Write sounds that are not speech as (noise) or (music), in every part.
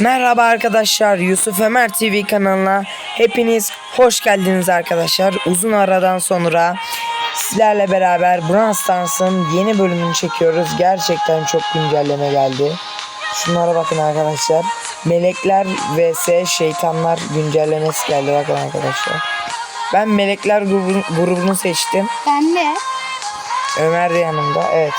Merhaba arkadaşlar Yusuf Ömer TV kanalına hepiniz hoş geldiniz arkadaşlar. Uzun aradan sonra sizlerle beraber Brawl Stars'ın yeni bölümünü çekiyoruz. Gerçekten çok güncelleme geldi. Şunlara bakın arkadaşlar. Melekler vs şeytanlar güncellemesi geldi bakın arkadaşlar. Ben melekler grubu- grubunu seçtim. Ben de. Ömer de yanımda. Evet.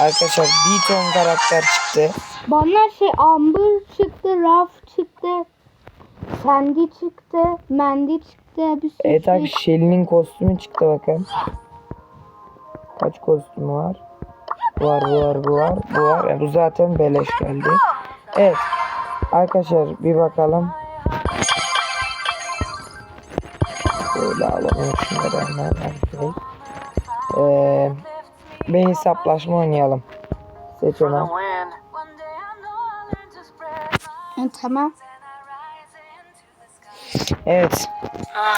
Arkadaşlar bir ton karakter çıktı. Bana şey Amber çıktı, Raf çıktı. Sandy çıktı, Mandy çıktı. Bir sürü Evet şey. abi Shelly'nin kostümü çıktı bakın. Kaç kostümü var? Bu var, bu var, bu var, bu var. E, bu zaten beleş geldi. Evet. Arkadaşlar bir bakalım. Böyle alalım şunları hemen. Ee, bir hesaplaşma oynayalım. Seç Ömer. Ha, tamam. Evet.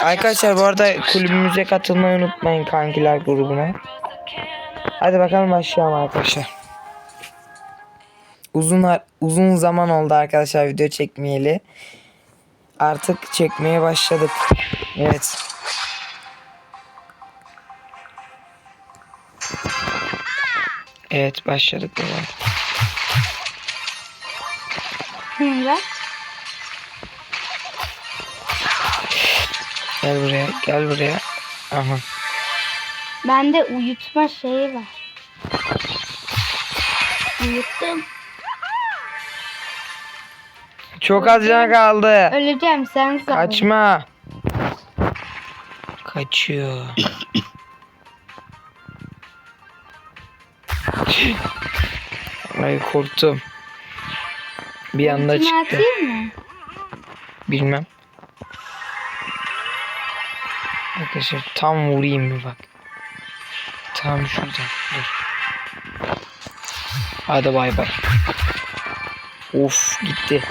Arkadaşlar bu arada kulübümüze katılmayı unutmayın kankiler grubuna. Hadi bakalım başlayalım arkadaşlar. Uzun uzun zaman oldu arkadaşlar video çekmeyeli. Artık çekmeye başladık. Evet. Evet başladık baba. Bak. Gel buraya, gel buraya. Aha. Bende uyutma şeyi var. Uyuttum. Çok az can kaldı. Öleceğim sen sağ ol. Kaçma. Kaçıyor. (laughs) Ay korktum. Bir anda çıktı. mı? Bilmem. Arkadaşlar tam vurayım mı bak. Tam şuradan. Dur. Hadi bay bay. Of gitti.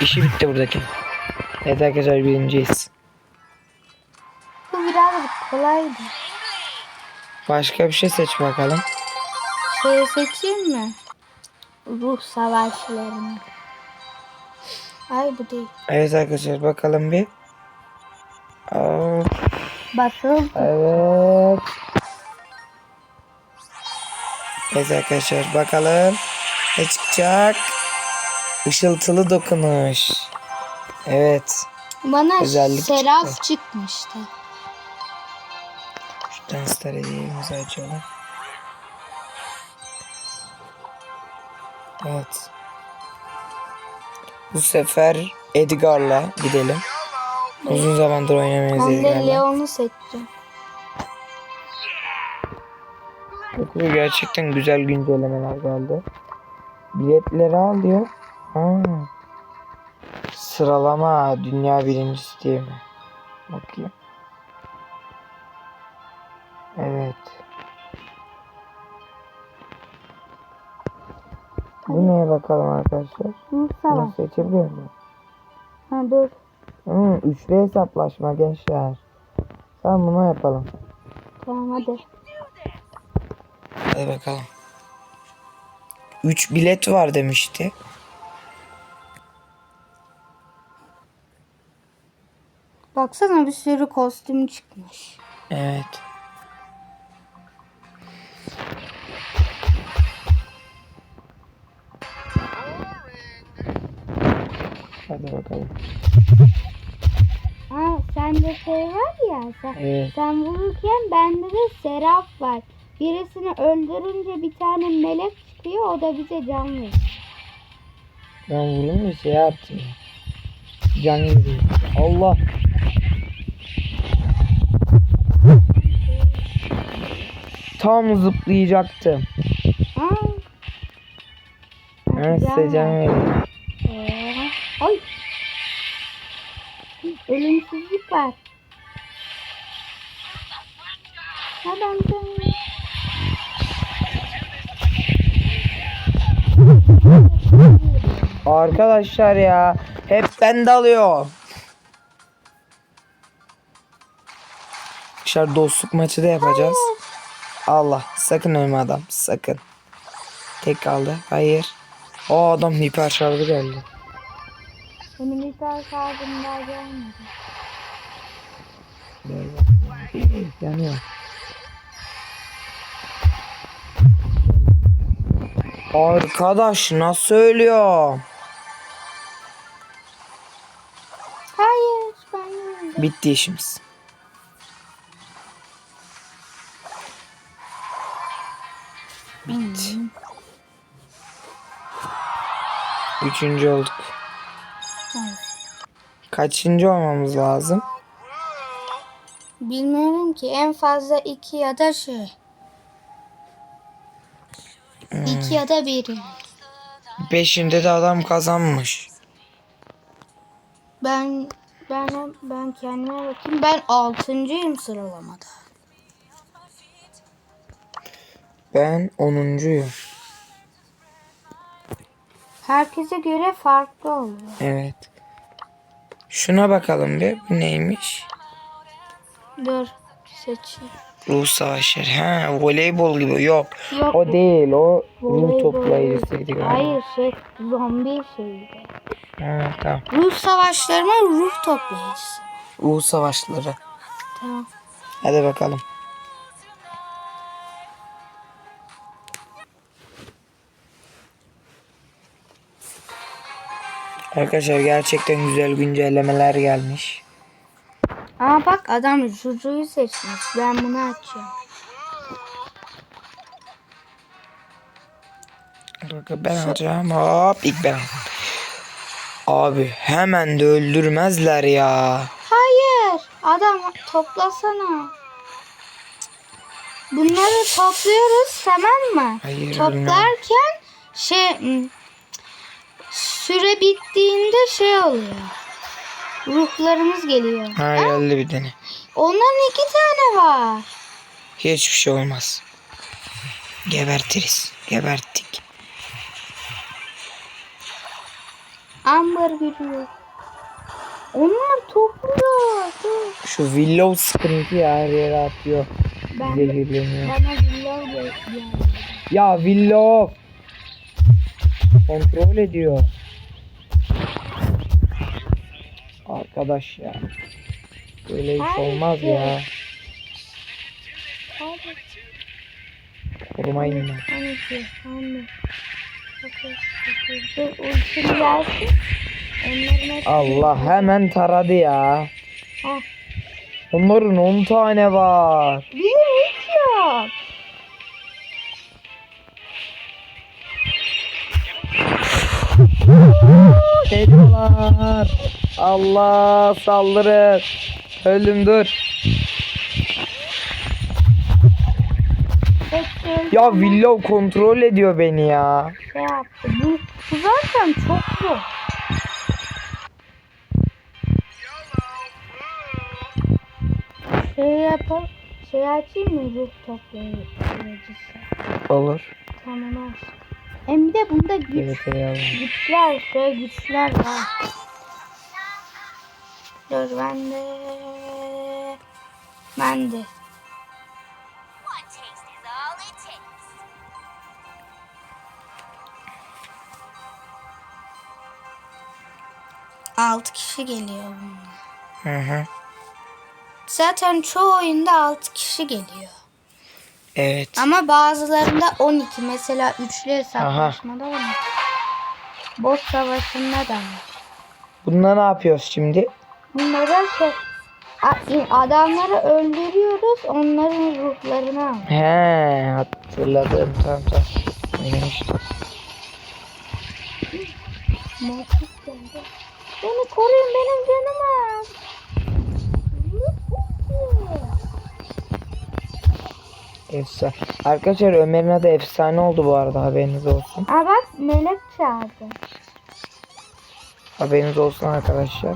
İşi bitti buradaki. Evet arkadaşlar birinciyiz. Bu biraz kolaydı. Başka bir şey seç bakalım. Şey seçeyim mi? Ruh savaşlarını. Ay bu değil. Evet arkadaşlar bakalım bir. Aa, evet. Evet arkadaşlar bakalım. Ne çıkacak? Işıltılı dokunuş. Evet. Bana Özellik çıktı. çıkmıştı. Şu danslar hediyemizi açalım. Evet. Bu sefer Edgar'la gidelim. Uzun zamandır oynamayız Ben de Edgar'la. Leon'u seçeceğim. Okulu gerçekten güzel güncellemeler geldi. Biletleri al diyor. Ha. Sıralama dünya birincisi diye mi? Bakayım. Evet. Bu neye bakalım arkadaşlar? Ruh Bunu seçebiliyor muyum? Ha dur. Hmm, üçlü hesaplaşma gençler. Tamam bunu yapalım. Tamam hadi. Hadi bakalım. 3 bilet var demişti. Baksana bir sürü kostüm çıkmış. Evet. Hadi bakalım. Ha sende şey var ya. Sen, Evet. sen vururken bende de seraf var. Birisini öldürünce bir tane melek çıkıyor. O da bize can veriyor. Ben vurayım da şey yaptım. Can gidiyor. Allah. Tam zıplayacaktım. Aa. Size can veriyor. Ee, Ay. Ölümsüzlük var. Adam canım. Arkadaşlar ya hep ben dalıyor. Arkadaşlar dostluk maçı da yapacağız. Allah sakın ölme adam sakın. Tek kaldı. Hayır. O adam hiper şarjı geldi. Benim tane kalbim daha gelmedi. Yanıyor. Arkadaş nasıl ölüyor? Hayır ben yemedim. Bitti işimiz. Bitti. Üçüncü olduk. Kaçıncı olmamız lazım? Bilmiyorum ki en fazla iki ya da şey. İki ya da bir. Beşinde de adam kazanmış. Ben ben ben kendime bakayım. Ben altıncıyım sıralamada. Ben onuncuyum. Herkese göre farklı oluyor. Evet. Şuna bakalım bir. Bu neymiş? Dur seçeyim. Ruh savaşları. Ha, voleybol gibi. Yok. Yok. O değil. O ruh toplayıcısıydı galiba. Hayır şey zombi şeydi. Ha, tamam. Ruh savaşlarının ruh toplayıcısı. Ruh savaşları. Tamam. Hadi bakalım. Arkadaşlar gerçekten güzel güncellemeler gelmiş. Ama bak adam Juju'yu seçmiş. Ben bunu açıyorum. Bakın ben alacağım. Hop ilk ben. Abi hemen de öldürmezler ya. Hayır. Adam toplasana. Bunları topluyoruz tamam mı? Hayır, Toplarken şey süre bittiğinde şey oluyor. Ruhlarımız geliyor. Ha geldi bir tane. Onların iki tane var. Hiçbir şey olmaz. Gebertiriz. Geberttik. Amber geliyor. Onlar topluyor. Şu Willow sıkıntı ya her yere atıyor. Ben Zehirleniyor. bana villar geldi. Ya Willow. Kontrol ediyor. Arkadaş ya. Böyle iş olmaz ya. Hadi. Korumayın ben. 12, 11, 9, 8, dur ultim gelsin. Onların hepsi- Allah hemen taradı ya. Onların 10 tane var. Bizim hiç yok. Geliyorlar. Allah saldırın. Öldüm dur. Ya Willow kontrol ediyor beni ya. şey yaptı. Bu, bu zaten çok zor. Şey yapalım. Şey açayım mı ruh toplayıcısı? Olur. Tamam aç. Hem de bunda güç, Evet güçler, şey güçler var. All it takes. Altı kişi geliyor bununla. Hı hı. Zaten çoğu oyunda 6 kişi geliyor. Evet. Ama bazılarında 12. Mesela üçlü hesaplaşmada 12. Boss savaşında da var. Bunda ne yapıyoruz şimdi? Bunlara şey a- adamları öldürüyoruz onların ruhlarını al. He hatırladım tamam tamam. Oynamıştım. Beni koruyun benim canım az. Efsane. Arkadaşlar Ömer'in adı efsane oldu bu arada haberiniz olsun. Aa bak melek çağırdı. Haberiniz olsun arkadaşlar.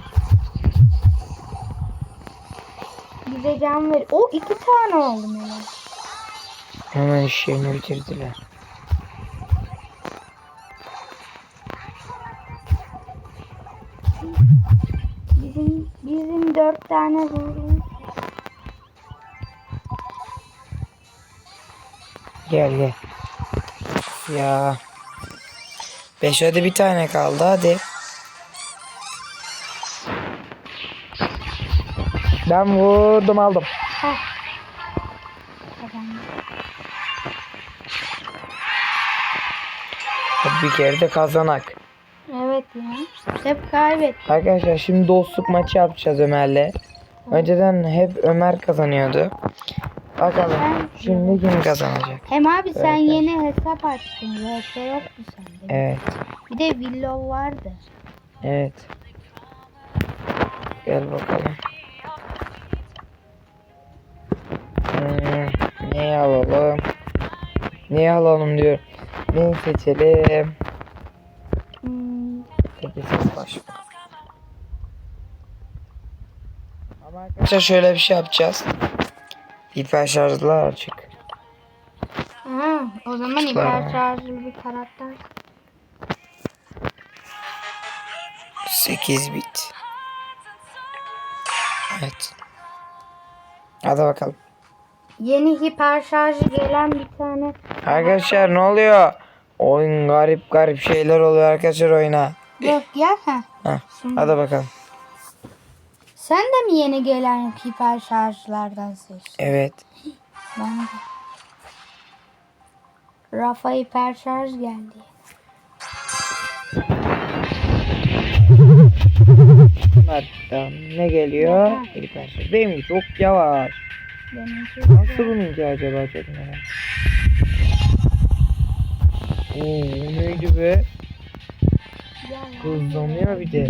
Bize can ver. O iki tane oldu melek. Hemen işlerini bitirdiler. Bizim bizim dört tane ruhumuz. Gel gel. Ya. Beş hadi bir tane kaldı hadi. Ben vurdum aldım. Heh. Bir kere de kazanak. Evet ya. Hep kaybet. Arkadaşlar şimdi dostluk maçı yapacağız Ömer'le. Önceden hep Ömer kazanıyordu. Bakalım şimdi kim kazanacak? Hem abi sen Evet. yeni hesap açtın. VS yoktu sende. Evet. Bir de Willow vardı. Evet. Gel bakalım. Hmm, neyi alalım? Neyi alalım diyor. Neyi seçelim? Hmm, Peki ses başla. Ama arkadaşlar şöyle bir şey yapacağız. Hiper şarjlar açık. Ha, o zaman hiper şarjlı bir karakter. 8 bit. Evet. Hadi bakalım. Yeni hiper şarjı gelen bir tane. Arkadaşlar ne oluyor? Oyun garip garip şeyler oluyor arkadaşlar oyuna. Dur gel ha. Heh, hadi bakalım. Sen de mi yeni gelen hiper şarjlardan seçtin? Evet. Ben de. Rafa hiper şarj geldi. Hatta ne geliyor? Hiper şarj. Benimki çok yavaş. Nasıl bununki acaba çok merak. Oo o neydi be? Hızlanıyor bir de.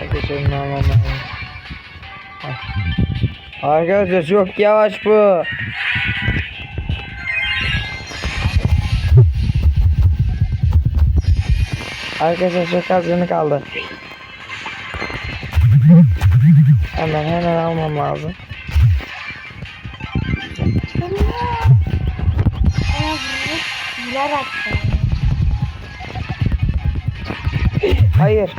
Arkadaşlar ne alalım. Arkadaşlar çok yavaş bu. Arkadaşlar çok az yanı kaldı. Hemen hemen almam lazım. Hayır.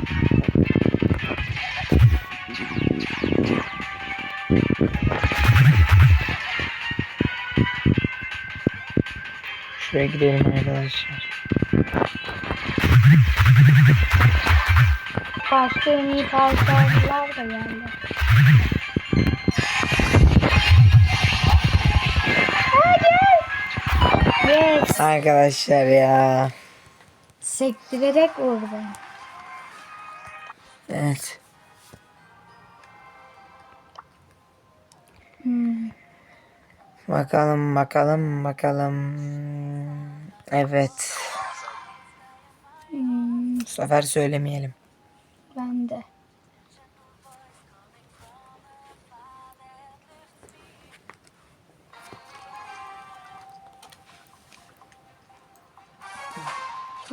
Şuraya gidelim arkadaşlar. Başka en iyi hiper şarjlar da geldi. Yes. Arkadaşlar ya. Sektirerek vurdu. Evet. Hmm. Bakalım bakalım bakalım. Evet. Bu sefer söylemeyelim. ben de.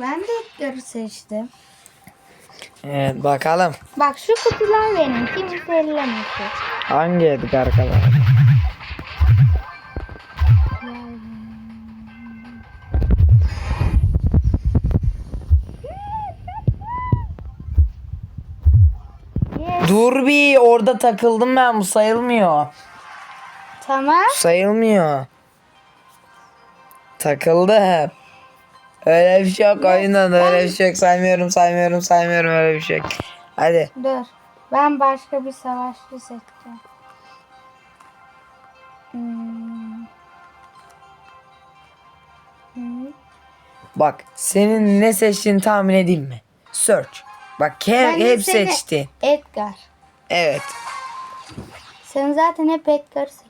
Ben de Edgar'ı seçtim. Evet bakalım. Bak şu kutular benim. Kimse ellemesin. Hangi Edgar kadar? Orada takıldım ben bu sayılmıyor. Tamam. Sayılmıyor. Takıldı. Öyle bir şey yok oyundan öyle bir şey yok saymıyorum saymıyorum saymıyorum öyle bir şey yok. Hadi. Dur. Ben başka bir savaşçı seçeceğim. Hmm. Hmm. Bak senin ne seçtiğini tahmin edeyim mi? Search. Bak he, Ben hep seçti. Edgar. Evet. Sen zaten hep seçiyorsun.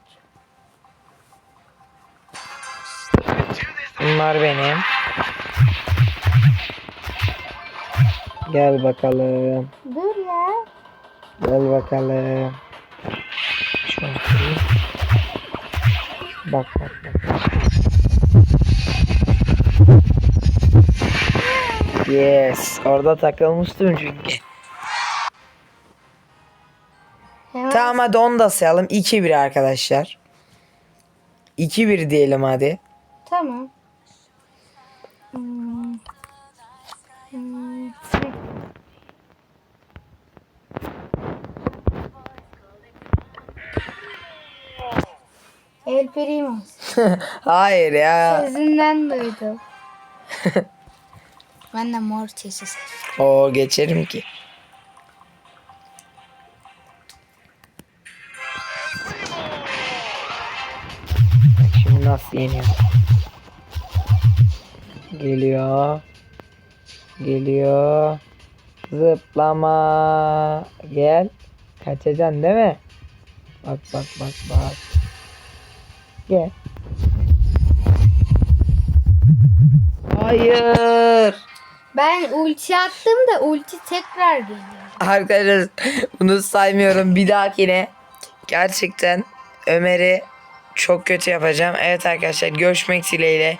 Bunlar benim. Gel bakalım. Dur ya. Gel bakalım. Şöyle. Bak bak bak. Yes. Orada takılmıştım çünkü. Tamam hadi onu da sayalım. 2-1 arkadaşlar. 2-1 diyelim hadi. Tamam. Hmm. Hmm. El Primos. (laughs) Hayır ya. Sözünden duydum. (laughs) Ben de Mortis'i seçtim. Oo geçerim ki. Yeniyor? Geliyor. Geliyor. Zıplama. Gel. Kaçacaksın değil mi? Bak bak bak bak. Gel. Hayır. Ben ulti attım da ulti tekrar geliyor. Arkadaşlar bunu saymıyorum. Bir dahakine gerçekten Ömer'i çok kötü yapacağım. Evet arkadaşlar görüşmek dileğiyle.